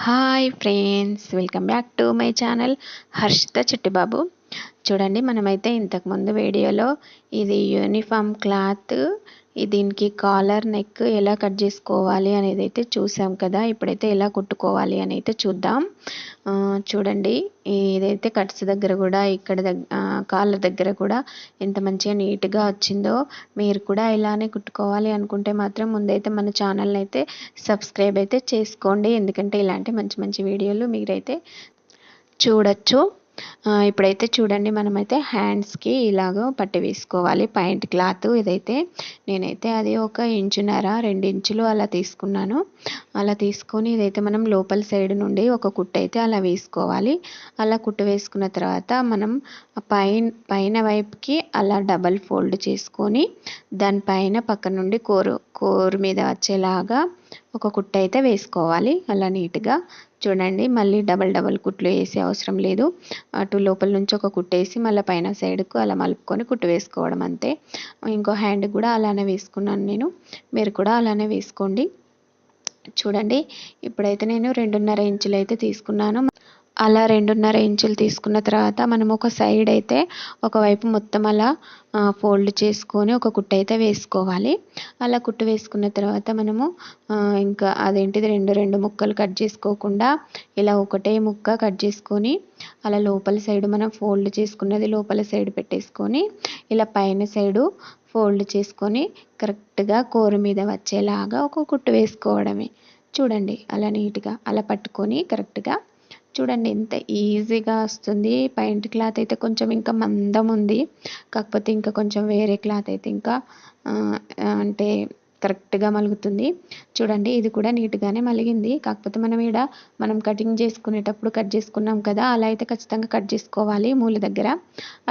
Hi friends welcome back to my channel Harshitha Chittibabu చూడండి మనమైతే ఇంతకుముందు వీడియోలో ఇది యూనిఫామ్ క్లాత్ దీనికి కాలర్ నెక్ ఎలా కట్ చేసుకోవాలి అనేది అయితే చూసాం కదా ఇప్పుడైతే ఎలా కుట్టుకోవాలి అని అయితే చూద్దాం చూడండి ఇదైతే కట్స్ దగ్గర కూడా ఇక్కడ కాలర్ దగ్గర కూడా ఎంత మంచిగా నీట్గా వచ్చిందో మీరు కూడా ఇలానే కుట్టుకోవాలి అనుకుంటే మాత్రం ముందైతే మన ఛానల్ని అయితే సబ్స్క్రైబ్ అయితే చేసుకోండి. ఎందుకంటే ఇలాంటి మంచి మంచి వీడియోలు మీరైతే చూడొచ్చు. ఇప్పుడైతే చూడండి మనమైతే హ్యాండ్స్కి ఇలాగ పట్టి వేసుకోవాలి. పాయింట్ క్లాత్ ఇదైతే నేనైతే అది ఒక ఇంచున్నర రెండు ఇంచులు అలా తీసుకున్నాను. అలా తీసుకొని ఇదైతే మనం లోపల సైడ్ నుండి ఒక కుట్టు అయితే అలా వేసుకోవాలి. అలా కుట్టు వేసుకున్న తర్వాత మనం పైన పైన వైపుకి అలా డబల్ ఫోల్డ్ చేసుకొని దానిపైన పక్క నుండి కోరు కోరు మీద వచ్చేలాగా ఒక కుట్టు అయితే వేసుకోవాలి అలా నీట్గా. చూడండి మళ్ళీ డబల్ డబల్ కుట్లు వేసే అవసరం లేదు. అటు లోపల నుంచి ఒక కుట్టు వేసి మళ్ళీ పైన సైడ్కు అలా మలుపుకొని కుట్టు వేసుకోవడం అంతే. ఇంకో హ్యాండ్ కూడా అలానే వేసుకున్నాను నేను. మీరు కూడా అలానే వేసుకోండి. చూడండి ఇప్పుడైతే నేను రెండున్నర ఇంచులు అయితే తీసుకున్నాను. అలా రెండున్నర ఇంచులు తీసుకున్న తర్వాత మనం ఒక సైడ్ అయితే ఒకవైపు మొత్తం అలా ఫోల్డ్ చేసుకొని ఒక కుట్టు అయితే వేసుకోవాలి. అలా కుట్టు వేసుకున్న తర్వాత మనము ఇంకా అదేంటిది రెండు రెండు ముక్కలు కట్ చేసుకోకుండా ఇలా ఒకటే ముక్క కట్ చేసుకొని అలా లోపల సైడ్ మనం ఫోల్డ్ చేసుకున్నది లోపల సైడ్ పెట్టేసుకొని ఇలా పైన సైడు ఫోల్డ్ చేసుకొని కరెక్ట్గా కూర మీద వచ్చేలాగా ఒక కుట్టు వేసుకోవడమే. చూడండి అలా నీట్గా అలా పట్టుకొని కరెక్ట్గా చూడండి ఎంత ఈజీగా వస్తుంది. పైంట్ క్లాత్ అయితే కొంచెం ఇంకా మందం ఉంది. కాకపోతే ఇంకా కొంచెం వేరే క్లాత్ అయితే ఇంకా అంటే కరెక్ట్గా మలుగుతుంది. చూడండి ఇది కూడా నీట్గానే మలిగింది. కాకపోతే మనం ఇక్కడ మనం కటింగ్ చేసుకునేటప్పుడు కట్ చేసుకున్నాం కదా అలా అయితే ఖచ్చితంగా కట్ చేసుకోవాలి మూల దగ్గర.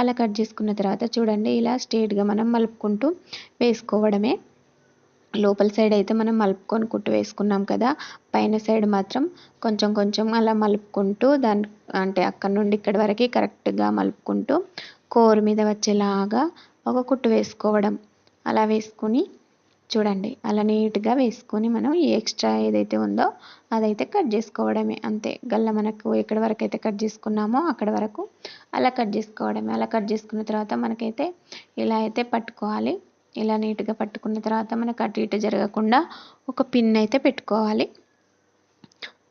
అలా కట్ చేసుకున్న తర్వాత చూడండి ఇలా స్ట్రేట్గా మనం మలుపుకుంటూ వేసుకోవడమే. లోపల సైడ్ అయితే మనం మలుపుకొని కుట్టు వేసుకున్నాం కదా పైన సైడ్ మాత్రం కొంచెం కొంచెం అలా మలుపుకుంటూ దాని అంటే అక్కడ నుండి ఇక్కడ వరకు కరెక్ట్గా మలుపుకుంటూ కోరు మీద వచ్చేలాగా ఒక కుట్టు వేసుకోవడం. అలా వేసుకుని చూడండి అలా నీట్గా వేసుకొని మనం ఈ ఎక్స్ట్రా ఏదైతే ఉందో అదైతే కట్ చేసుకోవడమే అంతే. గల్ల మనకు ఎక్కడి వరకు అయితే కట్ చేసుకున్నామో అక్కడ వరకు అలా కట్ చేసుకోవడమే. అలా కట్ చేసుకున్న తర్వాత మనకైతే ఇలా అయితే పట్టుకోవాలి. ఇలా నీట్గా పట్టుకున్న తర్వాత మనకు అటు ఇటు జరగకుండా ఒక పిన్ అయితే పెట్టుకోవాలి.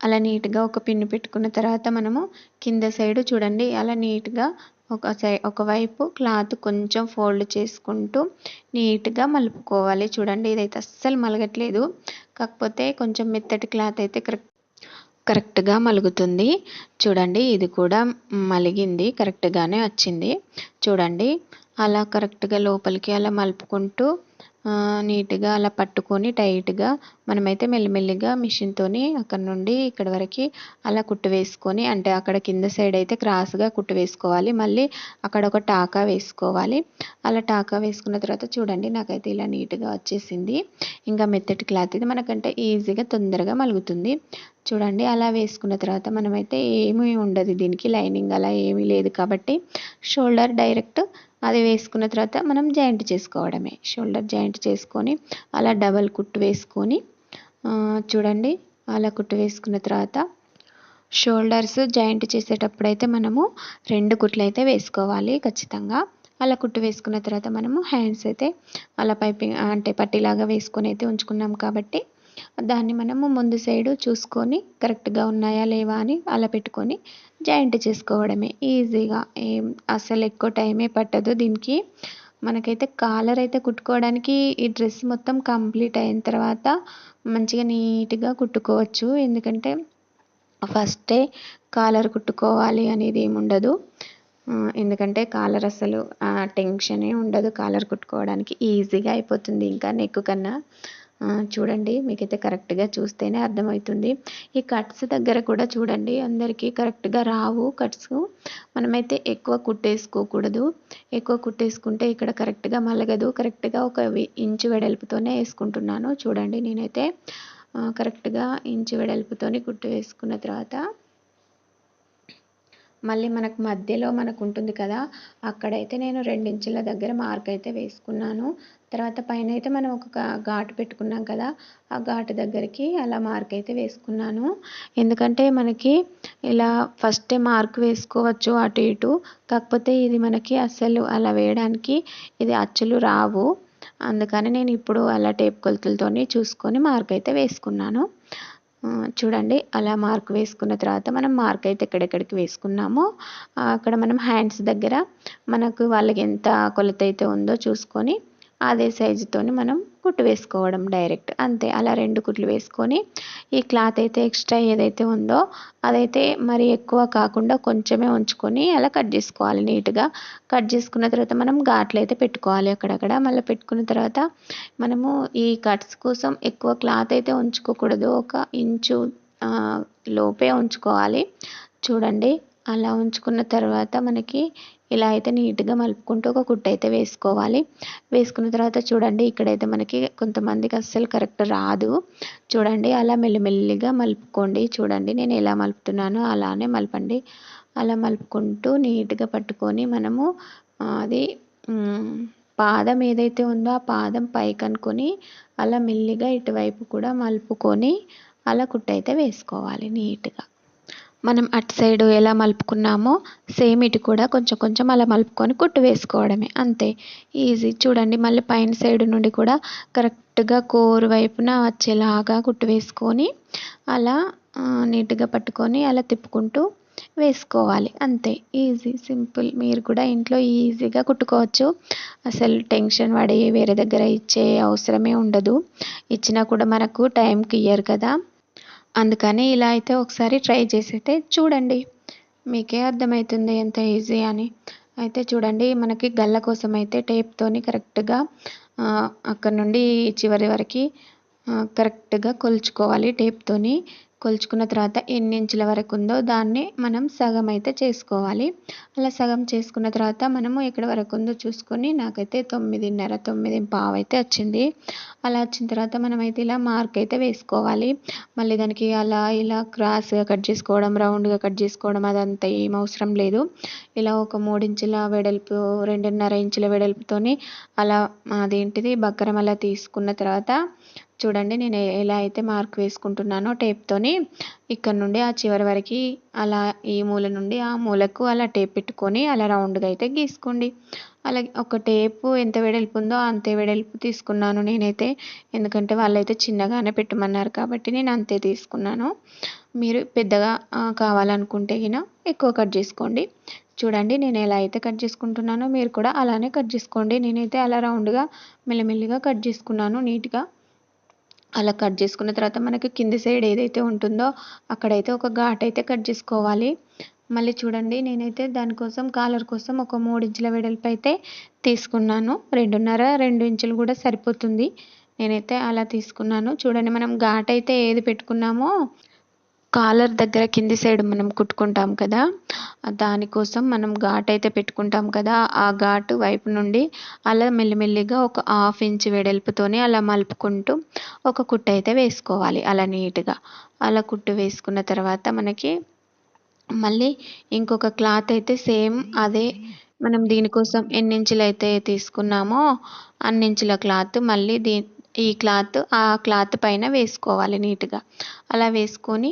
అలా నీట్గా ఒక పిన్ పెట్టుకున్న తర్వాత మనము కింద సైడ్ చూడండి అలా నీట్గా ఒక సై ఒకవైపు క్లాత్ కొంచెం ఫోల్డ్ చేసుకుంటూ నీట్గా మలుపుకోవాలి. చూడండి ఇదైతే అస్సలు మలగట్లేదు. కాకపోతే కొంచెం మెత్తటి క్లాత్ అయితే కరెక్ట్ కరెక్ట్గా మలుగుతుంది. చూడండి ఇది కూడా మలిగింది కరెక్ట్గానే వచ్చింది. చూడండి అలా కరెక్ట్గా లోపలికి అలా మలుపుకుంటూ నీట్గా అలా పట్టుకొని టైట్గా మనమైతే మెల్లిమెల్లిగా మిషన్తోని అక్కడ నుండి ఇక్కడ వరకు అలా కుట్టు వేసుకొని అంటే అక్కడ కింద సైడ్ అయితే క్రాస్గా కుట్టు వేసుకోవాలి. మళ్ళీ అక్కడ ఒక టాకా వేసుకోవాలి. అలా టాకా వేసుకున్న తర్వాత చూడండి నాకైతే ఇలా నీట్గా వచ్చేసింది. ఇంకా మెత్తటి క్లాత్ ఇది మనకంటే ఈజీగా తొందరగా మలుగుతుంది. చూడండి అలా వేసుకున్న తర్వాత మనమైతే ఏమీ ఉండదు దీనికి లైనింగ్ అలా ఏమీ లేదు కాబట్టి షోల్డర్ డైరెక్ట్ అది వేసుకున్న తర్వాత మనం జాయింట్ చేసుకోవడమే. షోల్డర్ జాయింట్ చేసుకొని అలా డబల్ కుట్టు వేసుకొని చూడండి అలా కుట్టు వేసుకున్న తర్వాత షోల్డర్స్ జాయింట్ చేసేటప్పుడు అయితే మనము రెండు కుట్లు అయితే వేసుకోవాలి ఖచ్చితంగా. అలా కుట్టు వేసుకున్న తర్వాత మనము హ్యాండ్స్ అయితే అలా పైపింగ్ అంటే పట్టిలాగా వేసుకొని అయితే ఉంచుకున్నాం కాబట్టి దాన్ని మనము ముందు సైడు చూసుకొని కరెక్ట్గా ఉన్నాయా లేవా అని అలా పెట్టుకొని జాయింట్ చేసుకోవడమే. ఈజీగా ఏం అసలు ఎక్కువ టైమే పట్టదు దీనికి. మనకైతే కాలర్ అయితే కుట్టుకోవడానికి ఈ డ్రెస్ మొత్తం కంప్లీట్ అయిన తర్వాత మంచిగా నీట్గా కుట్టుకోవచ్చు. ఎందుకంటే ఫస్టే కాలర్ కుట్టుకోవాలి అనేది ఏమి ఉండదు. ఎందుకంటే కాలర్ అసలు టెన్షనే ఉండదు కాలర్ కుట్టుకోవడానికి. ఈజీగా అయిపోతుంది ఇంకా నెక్ కన్నా. చూడండి మీకైతే కరెక్ట్గా చూస్తేనే అర్థమవుతుంది. ఈ కట్స్ దగ్గర కూడా చూడండి అందరికీ కరెక్ట్గా రావు కట్స్. మనమైతే ఎక్కువ కుట్టేసుకోకూడదు. ఎక్కువ కుట్టేసుకుంటే ఇక్కడ కరెక్ట్గా మలగదు. కరెక్ట్గా ఒక ఇంచు వెడల్పుతోనే వేసుకుంటున్నాను. చూడండి నేనైతే కరెక్ట్గా ఇంచు వెడల్పుతోని కుట్టు వేసుకున్న తర్వాత మళ్ళీ మనకు మధ్యలో మనకు ఉంటుంది కదా అక్కడైతే నేను రెండించుల దగ్గర మార్క్ అయితే వేసుకున్నాను. తర్వాత పైన అయితే మనం ఒక ఘాటు పెట్టుకున్నాం కదా ఆ ఘాటు దగ్గరికి అలా మార్క్ అయితే వేసుకున్నాను. ఎందుకంటే మనకి ఇలా ఫస్టే మార్క్ వేసుకోవచ్చు అటు ఇటు కాకపోతే ఇది మనకి అస్సలు అలా వేయడానికి ఇది అచ్చులు రావు. అందుకని నేను ఇప్పుడు అలా టేప్ కొలతలతోని చూసుకొని మార్క్ అయితే వేసుకున్నాను. చూడండి అలా మార్క్ వేసుకున్న తర్వాత మనం మార్క్ అయితే ఎక్కడెక్కడికి వేసుకున్నామో అక్కడ మనం హ్యాండ్స్ దగ్గర మనకు వాళ్ళకి ఎంత కొలత అయితే ఉందో చూసుకొని అదే సైజుతోని మనం కుట్టు వేసుకోవడం డైరెక్ట్ అంతే అలా రెండు కుట్లు వేసుకొని ఈ క్లాత్ అయితే ఎక్స్ట్రా ఏదైతే ఉందో అదైతే మరి ఎక్కువ కాకుండా కొంచెమే ఉంచుకొని అలా కట్ చేసుకోవాలి నీట్గా కట్ చేసుకున్న తర్వాత మనం ఘాట్లు అయితే పెట్టుకోవాలి అక్కడక్కడ. మళ్ళీ పెట్టుకున్న తర్వాత మనము ఈ కట్స్ కోసం ఎక్కువ క్లాత్ అయితే ఉంచుకోకూడదు. ఒక ఇంచు లోపే ఉంచుకోవాలి. చూడండి. అలా ఉంచుకున్న తర్వాత మనకి ఇలా అయితే నీట్గా మలుపుకుంటూ ఒక కుట్టు అయితే వేసుకోవాలి. వేసుకున్న తర్వాత చూడండి ఇక్కడైతే మనకి కొంతమందికి అస్సలు కరెక్ట్ రాదు. చూడండి అలా మెల్లిమెల్లిగా మలుపుకోండి. చూడండి నేను ఎలా మలుపుతున్నానో అలానే మలపండి. అలా మలుపుకుంటూ నీట్గా పట్టుకొని మనము అది పాదం ఏదైతే ఉందో ఆ పాదం పైకి అనుకొని అలా మెల్లిగా ఇటువైపు కూడా మలుపుకొని అలా కుట్టయితే వేసుకోవాలి నీట్గా. మనం అటు సైడ్ ఎలా మలుపుకున్నామో సేమ్ ఇటు కూడా కొంచెం కొంచెం అలా మలుపుకొని కుట్టు వేసుకోవడమే అంతే. ఈజీ. చూడండి మళ్ళీ పైన సైడ్ నుండి కూడా కరెక్ట్గా కోరు వైపున వచ్చేలాగా కుట్టు వేసుకొని అలా నీట్గా పట్టుకొని అలా తిప్పుకుంటూ వేసుకోవాలి. అంతే. ఈజీ. సింపుల్. మీరు కూడా ఇంట్లో ఈజీగా కుట్టుకోవచ్చు. అసలు టెన్షన్ పడి వేరే దగ్గర ఇచ్చే అవసరమే ఉండదు. ఇచ్చినా కూడా మనకు టైంకి ఇయ్యరు కదా. అందుకని ఇలా అయితే ఒకసారి ట్రై చేసి అయితే చూడండి మీకే అర్థమవుతుంది ఎంత ఈజీ అని. అయితే చూడండి మనకి గల్ల కోసం అయితే టేప్తోని కరెక్ట్గా అక్కడ నుండి చివరి వరకు కరెక్ట్గా కొలుచుకోవాలి టేప్తోని కొలుచుకున్న తర్వాత ఎన్ని ఇంచుల వరకు ఉందో దాన్ని మనం సగం అయితే చేసుకోవాలి. అలా సగం చేసుకున్న తర్వాత మనము ఎక్కడ వరకు ఉందో చూసుకొని నాకైతే తొమ్మిదిన్నర తొమ్మిది పావు అయితే వచ్చింది. అలా వచ్చిన తర్వాత మనమైతే ఇలా మార్క్ అయితే వేసుకోవాలి. మళ్ళీ దానికి అలా ఇలా క్రాస్గా కట్ చేసుకోవడం రౌండ్గా కట్ చేసుకోవడం అదంతా ఏం అవసరం లేదు. ఇలా ఒక మూడు ఇంచుల వెడల్పు రెండున్నర ఇంచుల వెడల్పుతోని అలా అదేంటిది బక్కరం అలా తీసుకున్న తర్వాత చూడండి నేను ఎలా అయితే మార్క్ వేసుకుంటున్నానో టేప్తోని ఇక్కడ నుండి ఆ చివరి వరకు అలా ఈ మూల నుండి ఆ మూలకు అలా టేప్ పెట్టుకొని అలా రౌండ్గా అయితే గీసుకోండి. అలాగే ఒక టేపు ఎంత వెడల్పు ఉందో అంతే వెడల్పు తీసుకున్నాను నేనైతే. ఎందుకంటే వాళ్ళైతే చిన్నగానే పెట్టమన్నారు కాబట్టి నేను అంతే తీసుకున్నాను. మీరు పెద్దగా కావాలనుకుంటే గిన ఎక్కువ కట్ చేసుకోండి. చూడండి నేను ఎలా అయితే కట్ చేసుకుంటున్నానో మీరు కూడా అలానే కట్ చేసుకోండి. నేనైతే అలా రౌండ్గా మెల్లమెల్లిగా కట్ చేసుకున్నాను నీట్గా. అలా కట్ చేసుకున్న తర్వాత మనకి కింది సైడ్ ఏదైతే ఉంటుందో అక్కడైతే ఒక ఘాట్ అయితే కట్ చేసుకోవాలి. మళ్ళీ చూడండి నేనైతే దానికోసం కాలర్ కోసం ఒక మూడు ఇంచుల వెడల్పు అయితే తీసుకున్నాను. రెండున్నర రెండు ఇంచులు కూడా సరిపోతుంది. నేనైతే అలా తీసుకున్నాను. చూడండి మనం ఘాట్ అయితే ఏది పెట్టుకున్నామో కాలర్ దగ్గర కింది సైడ్ మనం కుట్టుకుంటాం కదా దానికోసం మనం ఘాట్ అయితే పెట్టుకుంటాం కదా ఆ ఘాటు వైపు నుండి అలా మెల్లిమెల్లిగా ఒక హాఫ్ ఇంచ్ వెడల్పుతోనే అలా మలుపుకుంటూ ఒక కుట్టు అయితే వేసుకోవాలి అలా నీట్గా. అలా కుట్టు వేసుకున్న తర్వాత మనకి మళ్ళీ ఇంకొక క్లాత్ అయితే సేమ్ అదే మనం దీనికోసం ఎన్ని ఇంచులు అయితే తీసుకున్నామో అన్నించుల క్లాత్ మళ్ళీ దీ ఈ క్లాత్ ఆ క్లాత్ పైన వేసుకోవాలి నీట్గా. అలా వేసుకొని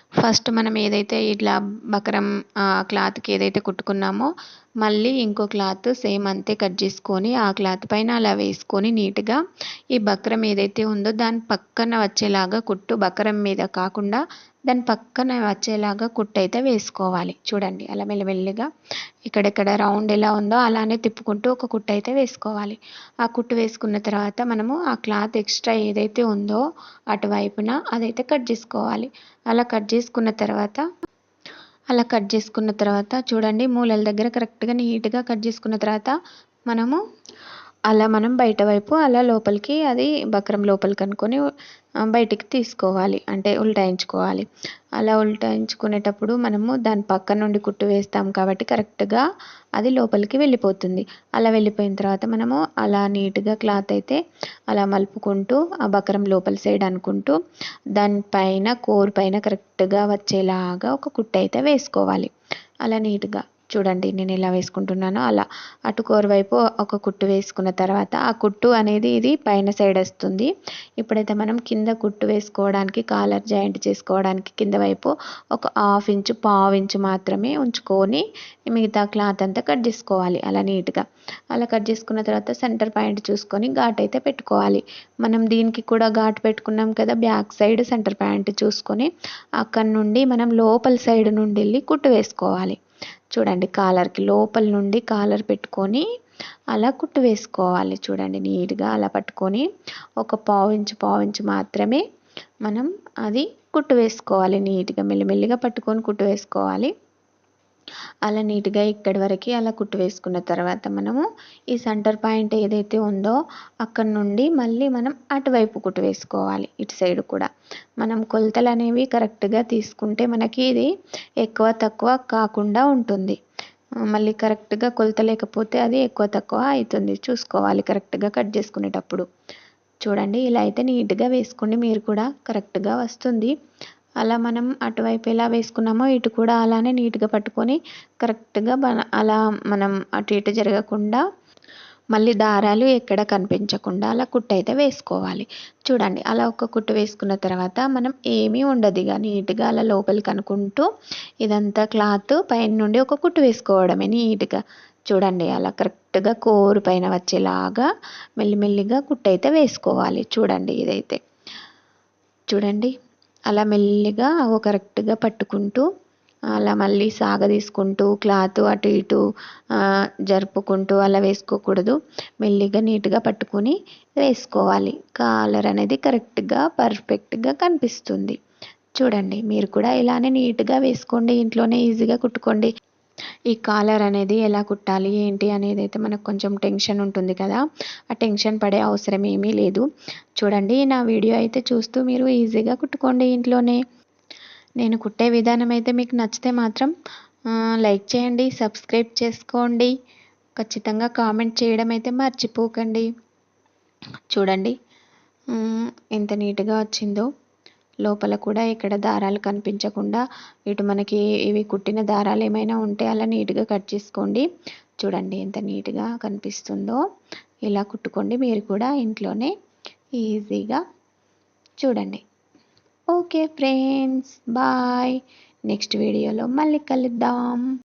ఫస్ట్ మనం ఏదైతే ఇట్లా బకరం క్లాత్కి ఏదైతే కుట్టుకున్నామో మళ్ళీ ఇంకో క్లాత్ సేమ్ అంతే కట్ చేసుకొని ఆ క్లాత్ పైన అలా వేసుకొని నీట్గా ఈ బక్రం ఏదైతే ఉందో దాని పక్కన వచ్చేలాగా కుట్టు బకరం మీద కాకుండా దాని పక్కన వచ్చేలాగా కుట్టు అయితే వేసుకోవాలి. చూడండి అలా మెల్లమెల్లిగా ఇక్కడెక్కడ రౌండ్ ఎలా ఉందో అలానే తిప్పుకుంటూ ఒక కుట్టు అయితే వేసుకోవాలి. ఆ కుట్టు వేసుకున్న తర్వాత మనము ఆ క్లాత్ ఎక్స్ట్రా ఏదైతే ఉందో అటువైపున అదైతే కట్ చేసుకోవాలి. అలా కట్ చేసుకున్న తర్వాత అలా కట్ చేసుకున్న తర్వాత చూడండి మూలల దగ్గర కరెక్ట్గా నీట్గా కట్ చేసుకున్న తర్వాత మనము అలా మనం బయట వైపు అలా లోపలికి అది బక్రం లోపలికి అనుకొని బయటికి తీసుకోవాలి. అంటే ఉల్టాయించుకోవాలి. అలా ఉల్టాయించుకునేటప్పుడు మనము దాని పక్క నుండి కుట్టు వేస్తాం కాబట్టి కరెక్ట్గా అది లోపలికి వెళ్ళిపోతుంది. అలా వెళ్ళిపోయిన తర్వాత మనము అలా నీట్గా క్లాత్ అయితే అలా మలుపుకుంటూ ఆ బక్రం లోపల సైడ్ అనుకుంటూ దానిపైన కోర్ పైన కరెక్ట్గా వచ్చేలాగా ఒక కుట్టు అయితే వేసుకోవాలి. అలా నీట్గా. చూడండి నేను ఎలా వేసుకుంటున్నానో. అలా అటు కోర వైపు ఒక కుట్టు వేసుకున్న తర్వాత ఆ కుట్టు అనేది ఇది పైన సైడ్ వస్తుంది. ఇప్పుడైతే మనం కింద కుట్టు వేసుకోవడానికి కాలర్ జాయింట్ చేసుకోవడానికి కింద వైపు ఒక హాఫ్ ఇంచు పావు ఇంచు మాత్రమే ఉంచుకొని మిగతా క్లాత్ అంతా కట్ చేసుకోవాలి. అలా నీట్గా. అలా కట్ చేసుకున్న తర్వాత సెంటర్ పాయింట్ చూసుకొని ఘాట్ అయితే పెట్టుకోవాలి. మనం దీనికి కూడా ఘాట్ పెట్టుకున్నాం కదా బ్యాక్ సైడ్ సెంటర్ పాయింట్ చూసుకొని అక్కడ నుండి మనం లోపల సైడ్ నుండి వెళ్ళి కుట్టు వేసుకోవాలి. చూడండి కాలర్కి లోపల నుండి కాలర్ పెట్టుకొని అలా కుట్టు వేసుకోవాలి చూడండి నీట్గా. అలా పట్టుకొని ఒక పావు ఇంచు పావు ఇంచు మాత్రమే మనం అది కుట్టు వేసుకోవాలి నీట్గా. మెల్లిమెల్లిగా పట్టుకొని కుట్టు వేసుకోవాలి. అలా నీట్గా ఇక్కడి వరకు అలా కుట్టు వేసుకున్న తర్వాత మనము ఈ సెంటర్ పాయింట్ ఏదైతే ఉందో అక్కడ నుండి మళ్ళీ మనం అటువైపు కుట్టు వేసుకోవాలి ఇటు సైడ్ కూడా. మనం కొలతలు అనేవి కరెక్ట్గా తీసుకుంటే మనకి ఇది ఎక్కువ తక్కువ కాకుండా ఉంటుంది. మళ్ళీ కరెక్ట్గా కొలత లేకపోతే అది ఎక్కువ తక్కువ అవుతుంది. చూసుకోవాలి కరెక్ట్గా కట్ చేసుకునేటప్పుడు. చూడండి ఇలా అయితే నీట్గా వేసుకోండి మీరు కూడా కరెక్ట్గా వస్తుంది. అలా మనం అటువైపు ఎలా వేసుకున్నామో ఇటు కూడా అలానే నీట్గా పట్టుకొని కరెక్ట్గా మన అలా మనం అటు ఇటు జరగకుండా మళ్ళీ దారాలు ఎక్కడ కనిపించకుండా అలా కుట్టు అయితే వేసుకోవాలి. చూడండి అలా ఒక కుట్టు వేసుకున్న తర్వాత మనం ఏమీ ఉండదు ఇక నీట్గా అలా లోపలికి అనుకుంటూ ఇదంతా క్లాత్ పైన నుండి ఒక కుట్టు వేసుకోవడమే నీట్గా. చూడండి అలా కరెక్ట్గా కోరు పైన వచ్చేలాగా మెల్లిమెల్లిగా కుట్టు అయితే వేసుకోవాలి. చూడండి ఇదైతే. చూడండి. అలా మెల్లిగా అవి కరెక్ట్గా పట్టుకుంటూ అలా మళ్ళీ సాగదీసుకుంటూ క్లాత్ అటు ఇటు జరుపుకుంటూ అలా వేసుకోకూడదు. మెల్లిగా నీట్గా పట్టుకొని వేసుకోవాలి. కాలర్ అనేది కరెక్ట్గా పర్ఫెక్ట్గా కనిపిస్తుంది. చూడండి మీరు కూడా ఇలానే నీట్గా వేసుకోండి ఇంట్లోనే ఈజీగా కుట్టుకోండి. ఈ కాలర్ అనేది ఎలా కుట్టాలి ఏంటి అనేది అయితే మనకు కొంచెం టెన్షన్ ఉంటుంది కదా ఆ టెన్షన్ పడే అవసరం ఏమీ లేదు. చూడండి నా వీడియో అయితే చూస్తూ మీరు ఈజీగా కుట్టుకోండి ఇంట్లోనే. నేను కుట్టే విధానం అయితే మీకు నచ్చితే మాత్రం లైక్ చేయండి సబ్స్క్రైబ్ చేసుకోండి. ఖచ్చితంగా కామెంట్ చేయడం అయితే మర్చిపోకండి. చూడండి ఎంత నీట్గా వచ్చిందో. లోపల కూడా ఇక్కడ దారాలు కనిపించకుండా ఇటు మనకి ఇవి కుట్టిన దారాలు ఏమైనా ఉంటే అలా నీట్గా కట్ చేసుకోండి. చూడండి ఎంత నీట్గా కనిపిస్తుందో. ఇలా కుట్టుకోండి. మీరు కూడా ఇంట్లోనే ఈజీగా చూడండి. Okay friends. బాయ్. నెక్స్ట్ వీడియోలో మళ్ళీ కలుద్దాం.